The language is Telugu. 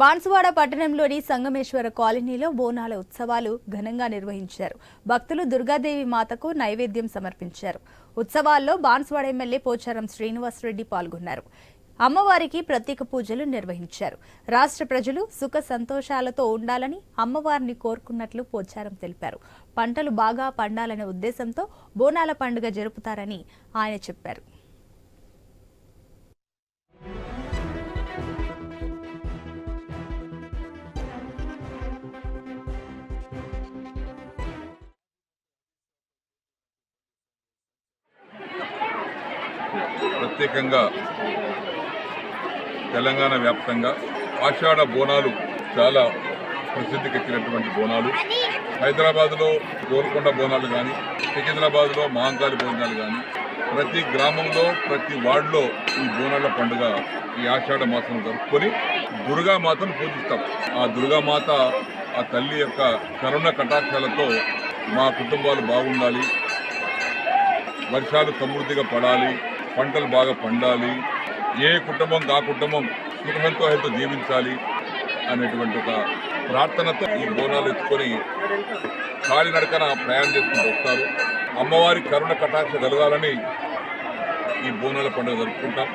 బాన్సువాడ పట్టణంలోని సంగమేశ్వర కాలనీలో బోనాల ఉత్సవాలు ఘనంగా నిర్వహించారు. భక్తులు దుర్గాదేవి మాతకు నైవేద్యం సమర్పించారు. ఉత్సవాల్లో బాన్సువాడ ఎమ్మెల్యే పోచారం శ్రీనివాసరెడ్డి పాల్గొన్నారు. అమ్మవారికి ప్రత్యేక పూజలు నిర్వహించారు. రాష్ట్ర ప్రజలు సుఖ సంతోషాలతో ఉండాలని అమ్మవారిని కోరుకున్నట్లు పోచారం తెలిపారు. పంటలు బాగా పండాలనే ఉద్దేశంతో బోనాల పండుగ జరుపుతారని ఆయన చెప్పారు. ప్రత్యేకంగా తెలంగాణ వ్యాప్తంగా ఆషాఢ బోనాలు చాలా ప్రసిద్ధికెక్కినటువంటి బోనాలు. హైదరాబాద్లో గోల్కొండ బోనాలు కానీ సికింద్రాబాద్లో మహంకాళి బోనాలు కానీ ప్రతి గ్రామంలో ప్రతి వార్డులో ఈ బోనాల పండుగ ఈ ఆషాఢ మాసం జరుపుకొని దుర్గామాతను పూజిస్తాం. ఆ దుర్గామాత ఆ తల్లి యొక్క కరుణ కటాక్షాలతో మా కుటుంబాలు బాగుండాలి. వర్షాలు సమృద్ధిగా పడాలి. పంటలు బాగా పండాలి ఏ కుటుంబం ఆ కుటుంబం సుఖ సంతోషంతో జీవించాలి అనేటువంటి ఒక ప్రార్థనతో ఈ బోనాలు ఎత్తుకొని కాలినడకన ప్రయాణం చేసుకుంటూ వస్తారు. అమ్మవారి కరుణ కటాక్ష కలగాలని ఈ బోనాల పండుగ జరుపుకుంటాం.